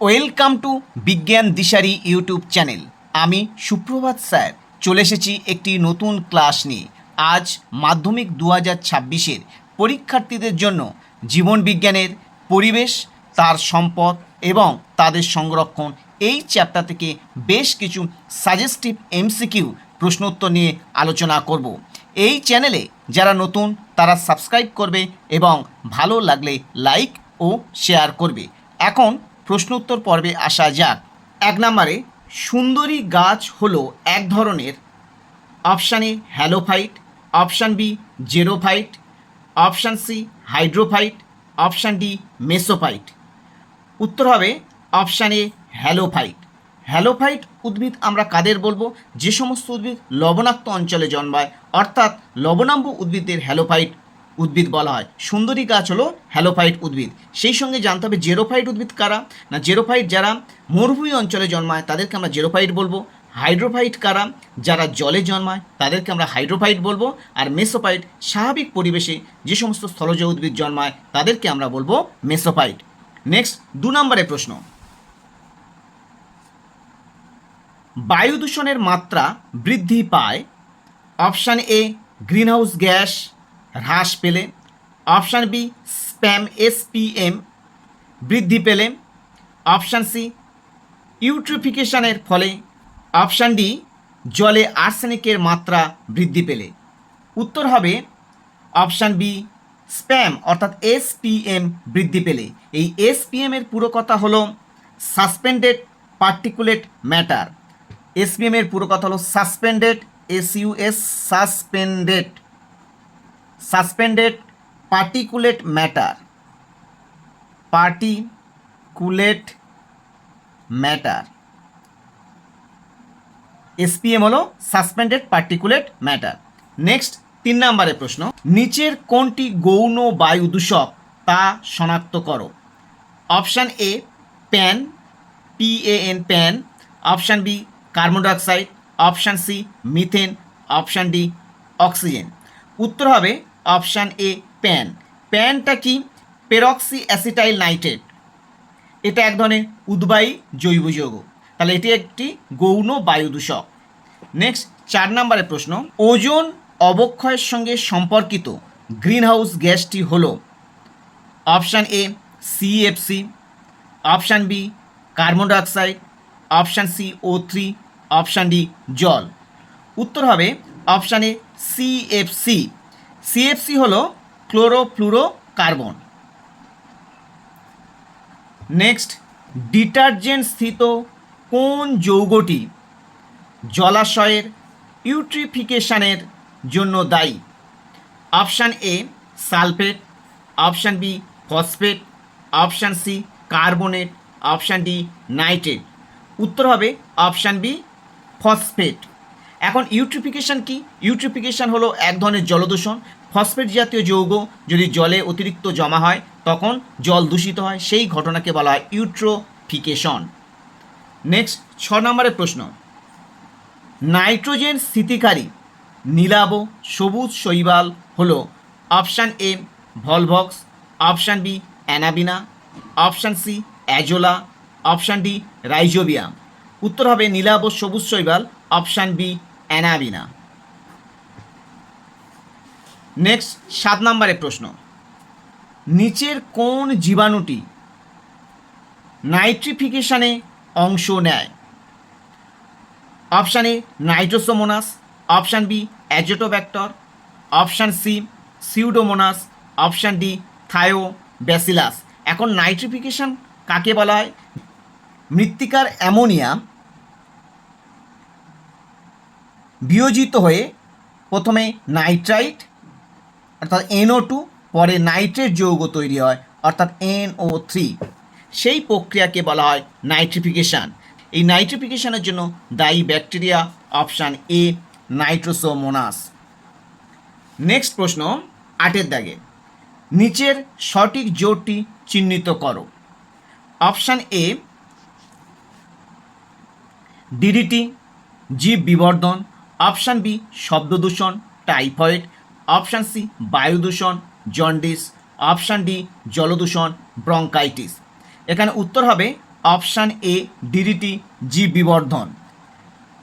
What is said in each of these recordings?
Welcome to বিজ্ঞান দিশারি YouTube channel আমি সুপ্রভাত স্যার। চলে এসেছি একটি নতুন ক্লাস নিয়ে। আজ মাধ্যমিক দু হাজার ছাব্বিশের পরীক্ষার্থীদের জন্য জীবন বিজ্ঞানের পরিবেশ, তার সম্পদ এবং তাদের সংরক্ষণ এই চ্যাপ্টার থেকে বেশ কিছু সাজেস্টিভ এমসিকিউ প্রশ্নোত্তর নিয়ে আলোচনা করব। এই চ্যানেলে যারা নতুন, তারা সাবস্ক্রাইব করবে এবং ভালো লাগলে লাইক ও শেয়ার করবে। এখন প্রশ্নোত্তর পর্বে আসা যাক। এক নম্বরে, সুন্দরী গাছ হলো এক ধরনের। Option A, halophyte. Option B, xerophyte. Option C, hydrophyte. Option D, mesophyte. উত্তর হবে অপশান এ, হ্যালোফাইট। হ্যালোফাইট উদ্ভিদ আমরা কাদের বলব? যে সমস্ত উদ্ভিদ লবণাক্ত অঞ্চলে জন্মায়, অর্থাৎ লবণাম্ব উদ্ভিদের হ্যালোফাইট উদ্ভিদ বলা হয়। সুন্দরী গাছ হলো হ্যালোফাইট উদ্ভিদ। সেই সঙ্গে জানতে হবে জেরোফাইট উদ্ভিদ কারা? না, জেরোফাইট যারা মরুভূমি অঞ্চলে জন্মায়, তাদেরকে আমরা জেরোফাইট বলব। হাইড্রোফাইট কারা? যারা জলে জন্মায়, তাদেরকে আমরা হাইড্রোফাইট বলব। আর মেসোফাইট, স্বাভাবিক পরিবেশে যে সমস্ত স্থলজ উদ্ভিদ জন্মায়, তাদেরকে আমরা বলব মেসোফাইট। নেক্সট দু নম্বরের প্রশ্ন। বায়ু দূষণের মাত্রা বৃদ্ধি পায় অপশান এ, গ্রিনহাউস গ্যাস হ্রাস পেলে অপশান বি স্প্যাম এসপিএম বৃদ্ধি পেলে অপশান সি ইউট্রিফিকেশনের ফলে অপশান ডি জলে আর্সেনিকের মাত্রা বৃদ্ধি পেলে। উত্তর হবে অপশান বি স্প্যাম অর্থাৎ এসপিএম বৃদ্ধি পেলে। এই এসপিএম এর পুরো কথা হলো সাসপেন্ডেড পার্টিকুলেট ম্যাটার এসপিএম এর পুরো কথা হলো suspended S US suspended suspended particulate matter. Particulate matter. SPM হলো সাসপেন্ডেড পার্টিকুলেট ম্যাটার। নেক্সট, তিন নম্বরের প্রশ্ন। নিচের কোনটি গৌণ বায়ু দূষক? তা শনাক্ত করো। Option A pan. PAN pan. Option B carbon dioxide. Option C methane. Option D oxygen. উত্তর হবে অপশান এ, প্যান। প্যানটা কি? পেরক্সি অ্যাসিটাইল নাইট্রেট এটা এক ধরনের উদ্বায়ী জৈব যৌগ। তাহলে এটি একটি গৌণ বায়ু দূষক। নেক্সট চার নম্বরের প্রশ্ন। ওজন অবক্ষয়ের সঙ্গে সম্পর্কিত গ্রিনহাউস গ্যাসটি হল option A CFC option B, carbon dioxide, option C, O three, option D, জল। উত্তর হবে অপশান এ সিএফসি সিএফসি হল ক্লোরোফ্লুরো কার্বন নেক্সট ডিটারজেন্ট স্থিত কোন যৌগটি জলাশয়ের ইউট্রিফিকেশনের জন্য দায়ী? Option A sulphate. Option B phosphate. Option C carbonate. Option D nitrate. উত্তর হবে অপশান বি ফসফেট। এখন ইউট্রিফিকেশন কি? ইউট্রিফিকেশন হলো এক ধরনের জলদূষণ। ফসফেট জাতীয় যৌগ যদি জলে অতিরিক্ত জমা হয়, তখন জল দূষিত হয়। সেই ঘটনাকে বলা হয় ইউট্রোফিকেশন। নেক্সট, ছ নম্বরের প্রশ্ন। নাইট্রোজেন স্থিতিকারী নীলাব সবুজ শৈবাল হলো option A volvox, option B anabaena, option C azolla, option D rhizobium. উত্তর হবে নীলাব সবুজ শৈবাল, অপশান বি অ্যানাবিনা। নেক্সট সাত নম্বরের প্রশ্ন। নিচের কোন জীবাণুটি নাইট্রিফিকেশানে অংশ নেয়? Option A, nitrosomonas, option B azotobacter option C, pseudomonas, option D thiobacillus এখন নাইট্রিফিকেশান কাকে বলা হয়? মৃত্তিকার অ্যামোনিয়া বিয়োজিত হয়ে প্রথমে নাইট্রাইট, অর্থাৎ এনও টু পরে নাইট্রেট যৌগ তৈরি হয়, অর্থাৎ এনও থ্রি সেই প্রক্রিয়াকে বলা হয় নাইট্রিফিকেশান। এই নাইট্রিফিকেশনের জন্য দায়ী bacteria option A nitrosomonas. Next প্রশ্ন, আটের দাগে। নিচের সঠিক জোরটি চিহ্নিত করো। অপশান এ ডিডিটি জীব বিবর্ধন অপশান বি, শব্দ দূষণ, টাইফয়েড। অপশান সি, বায়ু দূষণ, জন্ডিস। অপশান ডি জলদূষণ ব্রঙ্কাইটিস। এখানে উত্তর হবে অপশান এ ডিডিটি জীব বিবর্ধন।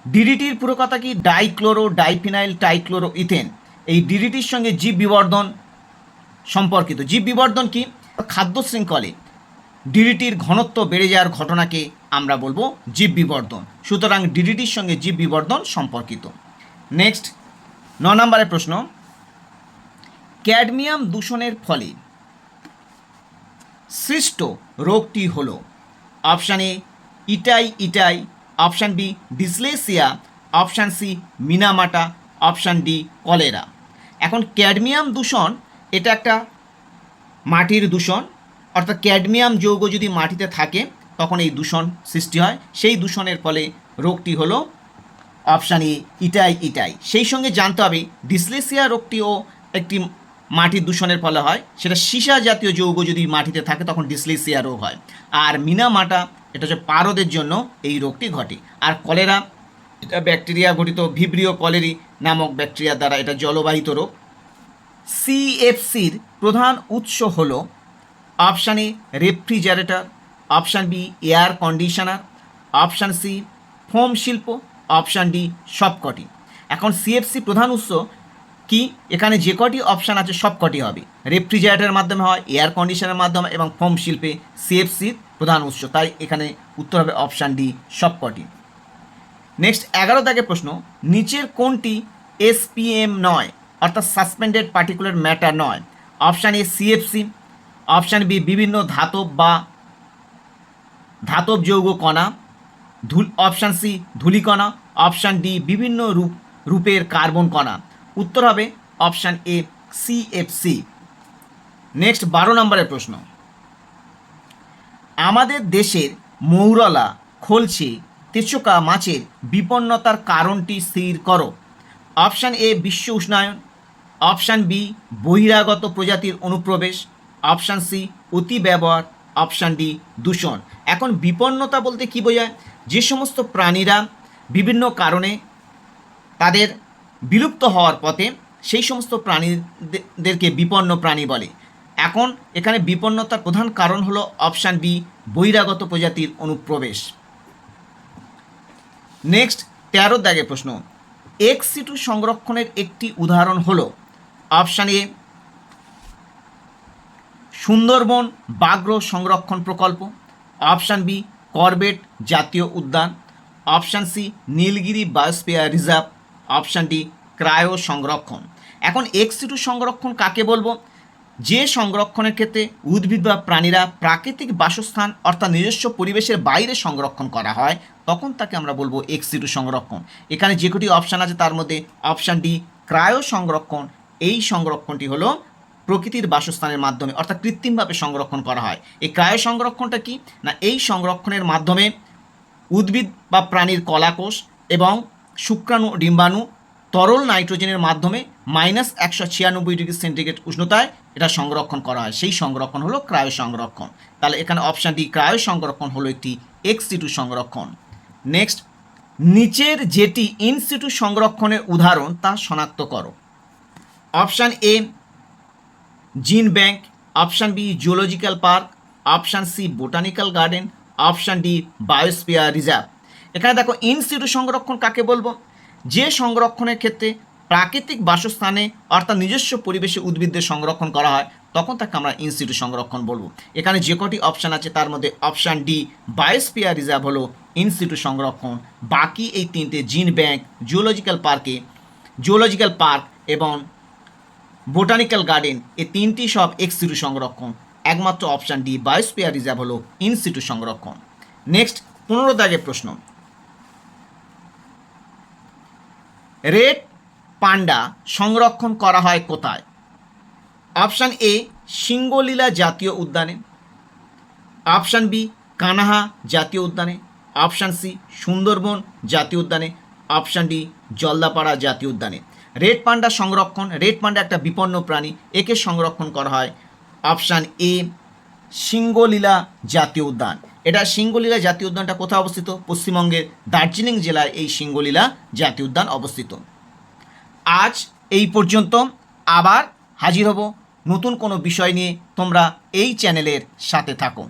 ডিডিটির পুরো কথা কি? Dichloro, diphenyl, trichloro, ethane. এই ডিডিটির সঙ্গে জীব বিবর্ধন সম্পর্কিত। জীব বিবর্ধন কি? খাদ্য শৃঙ্খলে। ডিডিটির ঘনত্ব বেড়ে যাওয়ার ঘটনাকে আমরা বলব জীব বিবর্ধন। সুতরাং ডিডিটির সঙ্গে জীব বিবর্ধন সম্পর্কিত। নেক্সট ন নম্বরের প্রশ্ন। ক্যাডমিয়াম দূষণের ফলে সৃষ্ট রোগটি হল option A itai itai, option B dyslexia, option C Minamata, option D cholera. এখন ক্যাডমিয়াম দূষণ, এটা একটা মাটির দূষণ, অর্থাৎ ক্যাডমিয়াম যৌগ যদি মাটিতে থাকে, তখন এই দূষণ সৃষ্টি হয়। সেই দূষণের ফলে রোগটি হলো অপশান ই ইটাই ইটাই। সেই সঙ্গে জানতে হবে, ডিসলেসিয়া রোগটিও একটি মাটির দূষণের ফলে হয়। সেটা সীসা জাতীয় যৌগ যদি মাটিতে থাকে, তখন ডিসলেসিয়া রোগ হয়। আর মিনা মাটা এটা হচ্ছে পারদের জন্য এই রোগটি ঘটে। আর কলেরা, এটা ব্যাকটেরিয়া ঘটিত ভিব্রিও কলেরি নামক ব্যাকটেরিয়া দ্বারা এটা জলবাহিত রোগ। সিএফসির প্রধান উৎস হল option A, refrigerator, option B, air conditioner, option C, foam শিল্প অপশান ডি সবকটি। এখন সিএফসি প্রধান উৎস কি? এখানে যে কটি অপশান আছে সবকটি হবে। রেফ্রিজারেটরের মাধ্যমে হয়, এয়ার কন্ডিশনের মাধ্যমে এবং ফোম শিল্পে সিএফসির প্রধান উৎস। তাই এখানে উত্তর হবে অপশান ডি সবকটি। নেক্সট, এগারো দাগের প্রশ্ন, নিচের কোনটি এসপিএম নয়, অর্থাৎ সাসপেন্ডেড পার্টিকুলার ম্যাটার নয়? Option A CFC option B বিভিন্ন ধাতব বা ধাতব যৌগ কণা ধুল অপশান সি ধূলিকণা অপশান ডি বিভিন্ন রূপ, রূপের কার্বন কণা। উত্তর হবে অপশান এ সিএফসি নেক্সট বারো নম্বরের প্রশ্ন। আমাদের দেশের মৌরলা খলছে তেচকা মাছের বিপন্নতার কারণটি স্থির করো। অপশান এ বিশ্ব উষ্ণায়ন। অপশান বি বহিরাগত প্রজাতির অনুপ্রবেশ। অপশান সি অতি ব্যবহার। অপশান ডি, দূষণ। এখন বিপন্নতা বলতে কি বোঝায়? যে সমস্ত প্রাণীরা বিভিন্ন কারণে তাদের বিলুপ্ত হওয়ার পথে সেই সমস্ত প্রাণীদেরকে বিপন্ন প্রাণী বলে। এখন এখানে বিপন্নতার প্রধান কারণ হলো অপশান বি বহিরাগত প্রজাতির অনুপ্রবেশ। নেক্সট, তেরো দাগে প্রশ্ন। এক্স সিটু সংরক্ষণের একটি উদাহরণ হলো অপশান এ সুন্দরবন বাঘ্র সংরক্ষণ প্রকল্প, অপশান বি, করবেট জাতীয় উদ্যান, option C, Nilgiri biosphere reserve, option D, cryo সংরক্ষণ। এখন এক্স সিটু সংরক্ষণ কাকে বলব? যে সংরক্ষণের ক্ষেত্রে উদ্ভিদ বা প্রাণীরা প্রাকৃতিক বাসস্থান অর্থাৎ নিজস্ব পরিবেশের বাইরে সংরক্ষণ করা হয়, তখন তাকে আমরা বলব এক্স সিটু সংরক্ষণ। এখানে যে কটি অপশান আছে তার মধ্যে অপশান ডি, ক্রায়ো সংরক্ষণ। এই সংরক্ষণটি হলো প্রকৃতির বাসস্থানের মাধ্যমে, অর্থাৎ কৃত্রিমভাবে সংরক্ষণ করা হয়। এই ক্রায় সংরক্ষণটা কি? না, এই সংরক্ষণের মাধ্যমে উদ্ভিদ বা প্রাণীর কলাকোষ এবং শুক্রাণু, ডিম্বাণু, তরল নাইট্রোজেনের মাধ্যমে মাইনাস একশো ছিয়ানব্বই ডিগ্রি সেন্টিগ্রেড উষ্ণতায় এটা সংরক্ষণ করা হয়। সেই সংরক্ষণ হলো ক্রায় সংরক্ষণ। তাহলে এখানে অপশান ডি, ক্রায় সংরক্ষণ হলো একটি এক্সিটু সংরক্ষণ। নেক্সট, নিচের যেটি ইনস্টিটিউট সংরক্ষণের উদাহরণ তা শনাক্ত করো। Option A gene bank, option B zoological park, option C botanical garden, option D biosphere reserve. এখানে দেখো ইনস্টিটিউট সংরক্ষণ কাকে বলব? যে সংরক্ষণের ক্ষেত্রে প্রাকৃতিক বাসস্থানে অর্থাৎ নিজস্ব পরিবেশে উদ্ভিদদের সংরক্ষণ করা হয়, তখন তাকে আমরা ইনস্টিটিউট সংরক্ষণ বলব। এখানে যে কটি অপশান আছে, তার মধ্যে অপশান ডি বায়োস্পিয়ার রিজার্ভ হলো ইনস্টিটিউট সংরক্ষণ। বাকি এই তিনটে জিন ব্যাংক জুলজিক্যাল পার্কে জুলজিক্যাল পার্ক এবং বোটানিক্যাল গার্ডেন এই তিনটি সব এক্সিটু সংরক্ষণ। একমাত্র অপশান ডি বায়োস্পিয়ার রিজার্ভ হলো ইনস্টিটিউট সংরক্ষণ। নেক্সট, পনেরো দাগের প্রশ্ন। রেড পান্ডা সংরক্ষণ করা হয় কোথায়? অপশান এ, সিঙ্গলীলা জাতীয় উদ্যানে। অপশান বি, কানাহা জাতীয় উদ্যানে। অপশান সি, সুন্দরবন জাতীয় উদ্যানে। অপশান ডি, জলদাপাড়া জাতীয় উদ্যানে। রেড পান্ডা সংরক্ষণ, রেড পান্ডা একটা বিপন্ন প্রাণী, একে সংরক্ষণ করা হয় অপশান এ, সিঙ্গলীলা জাতীয় উদ্যান। এটা সিঙ্গলীলা জাতীয় উদ্যানটা কোথায় অবস্থিত? পশ্চিমবঙ্গের দার্জিলিং জেলায় এই সিঙ্গলীলা জাতীয় উদ্যান অবস্থিত। আজ এই পর্যন্ত আবার হাজির হব নতুন কোনো বিষয় নিয়ে। তোমরা এই চ্যানেলের সাথে থাকো।